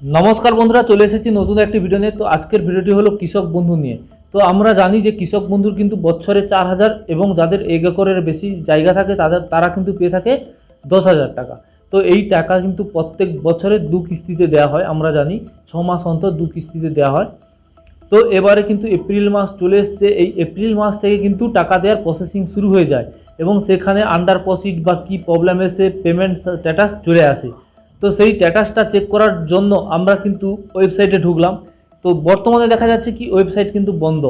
নমস্কার বন্ধুরা, চলে এসেছি নতুন একটি ভিডিও নিয়ে। তো আজকের ভিডিওটি হলো কৃষক বন্ধু নিয়ে। তো আমরা জানি যে কৃষক বন্ধুর কিন্তু বছরে চার হাজার এবং যাদের এক একরের বেশি জায়গা থাকে, তাদের, তারা কিন্তু পেয়ে থাকে দশ হাজার টাকা। তো এই টাকা কিন্তু প্রত্যেক বছরে দু কিস্তিতে দেওয়া হয়, আমরা জানি। ছ মাস অন্তর দু কিস্তিতে দেওয়া হয়। তো এবারে কিন্তু এপ্রিল মাস চলে এসছে। এই এপ্রিল মাস থেকে কিন্তু টাকা দেওয়ার প্রসেসিং শুরু হয়ে যায় এবং সেখানে আন্ডার প্রসিড বা কী প্রবলেম এসে পেমেন্ট স্ট্যাটাস চলে আসে। তো সেই স্ট্যাটাসটা চেক করার জন্য আমরা কিন্তু ওয়েবসাইটে ঢুকলাম। তো বর্তমানে দেখা যাচ্ছে কি ওয়েবসাইট কিন্তু বন্ধ।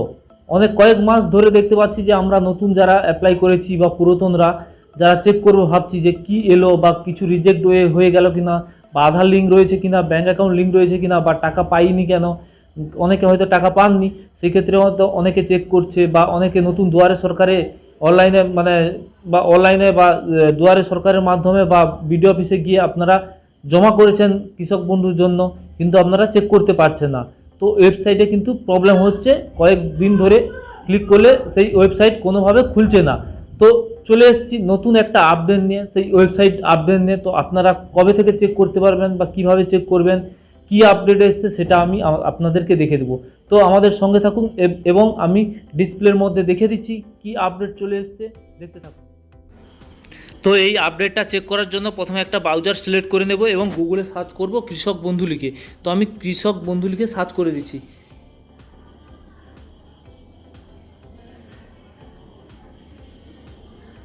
অনেক কয়েক মাস ধরে দেখতে পাচ্ছি যে আমরা নতুন যারা অ্যাপ্লাই করেছি বা পুরাতনরা, যারা চেক করব ভাবছি যে কি এলো বা কিছু রিজেক্ট হয়ে হয়ে গেল কিনা বা আধার লিঙ্ক রয়েছে কিনা ব্যাঙ্ক অ্যাকাউন্ট লিঙ্ক রয়েছে কিনা বা টাকা পাইনি কেন? অনেকে হয়তো টাকা পাননি, সেক্ষেত্রে হয়তো অনেকে চেক করছে বা অনেকে নতুন দুয়ারে সরকারে অনলাইনে মানে বা অনলাইনে বা দুয়ারে সরকারের মাধ্যমে বা বিডিও অফিসে গিয়ে আপনারা জমা করেছেন কৃষক বন্ধুর জন্য, কিন্তু আপনারা চেক করতে পারছেন না। তো ওয়েবসাইটে কিন্তু প্রবলেম হচ্ছে কয়েকদিন ধরে ক্লিক করলে সেই ওয়েবসাইট কোনোভাবে খুলছে না। তো চলে এসেছি নতুন একটা আপডেট নিয়ে, সেই ওয়েবসাইট আপডেট নিয়ে। তো আপনারা কবে থেকে চেক করতে পারবেন বা কীভাবে চেক করবেন, কি আপডেট এসছে সেটা আমি আপনাদেরকে দেখে দেবো। তো আমাদের সঙ্গে থাকুন, এবং আমি ডিসপ্লের মধ্যে দেখে দিচ্ছি কি আপডেট চলে এসছে। দেখতে থাকুন। তো এই আপডেটটা চেক করার জন্য প্রথমে একটা ব্রাউজার সিলেক্ট করে নেব এবং গুগলে সার্চ করব কৃষক বন্ধু লিখে তো আমি কৃষক বন্ধু লিখে সার্চ করে দিচ্ছি।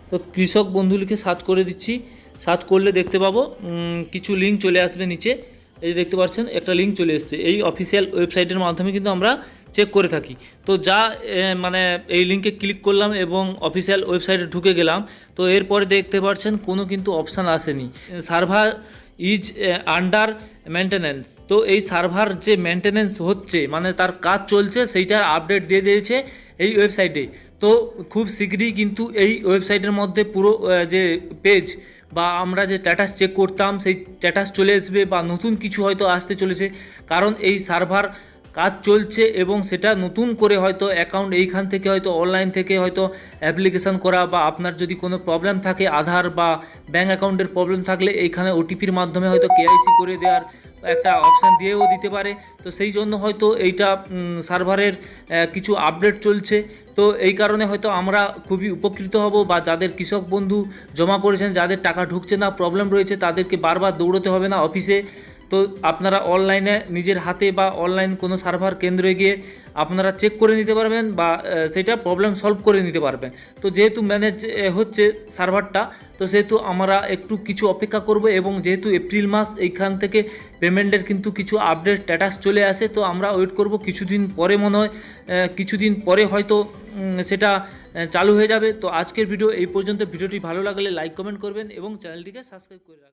তো কৃষক বন্ধু লিখে সার্চ করে দিচ্ছি। সার্চ করলে দেখতে পাবো কিছু লিঙ্ক চলে আসবে নিচে। এই যে দেখতে পাচ্ছেন, একটা লিঙ্ক চলে এসেছে। এই অফিসিয়াল ওয়েবসাইটের মাধ্যমে কিন্তু আমরা চেক করে থাকি। তো যা মানে এই লিঙ্কে ক্লিক করলাম এবং অফিসিয়াল ওয়েবসাইটে ঢুকে গেলাম। তো এরপরে দেখতে পাচ্ছেন কোনো কিন্তু অপশান আসেনি। সার্ভার ইজ আন্ডার মেনটেন্যান্স তো এই সার্ভার যে মেনটেন্যান্স হচ্ছে মানে তার কাজ চলছে সেইটার আপডেট দিয়ে দিয়েছে এই ওয়েবসাইটে তো খুব শীঘ্রই কিন্তু এই ওয়েবসাইটের মধ্যে পুরো যে পেজ বা আমরা যে স্ট্যাটাস চেক করতাম, সেই স্ট্যাটাস চলে আসবে বা নতুন কিছু হয়তো আসতে চলেছে। কারণ এই সার্ভার কাজ চলছে এবং সেটা নতুন করে হয়তো অ্যাকাউন্ট এইখান থেকে হয়তো অনলাইন থেকে হয়তো অ্যাপ্লিকেশান করা বা আপনার যদি কোনো প্রবলেম থাকে আধার বা ব্যাঙ্ক অ্যাকাউন্টের প্রবলেম থাকলে এইখানে ওটিপির মাধ্যমে হয়তো কেআইসি করে দেওয়ার একটা অপশান দিয়েও দিতে পারে। তো সেই জন্য হয়তো এইটা সার্ভারের কিছু আপডেট চলছে। তো এই কারণে হয়তো আমরা খুবই উপকৃত হব বা যাদের কৃষক বন্ধু জমা করেছেন, যাদের টাকা ঢুকছে না প্রবলেম রয়েছে, তাদেরকে বারবার দৌড়তে হবে না অফিসে তো আপনারা অনলাইনে নিজের হাতে বা অনলাইন কোনো সার্ভার কেন্দ্রে গিয়ে আপনারা চেক করে নিতে পারবেন বা সেটা প্রবলেম সলভ করে নিতে পারবেন। তো যেহেতু ম্যানেজ হচ্ছে সার্ভারটা তো সেহেতু আমরা একটু কিছু অপেক্ষা করব এবং যেহেতু এপ্রিল মাস, এইখান থেকে পেমেন্টের কিন্তু কিছু আপডেট স্ট্যাটাস চলে আসে, তো আমরা ওয়েট করব কিছুদিন পরে মনে হয় কিছুদিন পরে হয়তো সেটা চালু হয়ে যাবে। তো আজকের ভিডিও এই পর্যন্ত। ভিডিওটি ভালো লাগলে লাইক কমেন্ট করবেন এবং চ্যানেলটিকে সাবস্ক্রাইব করে রাখবেন।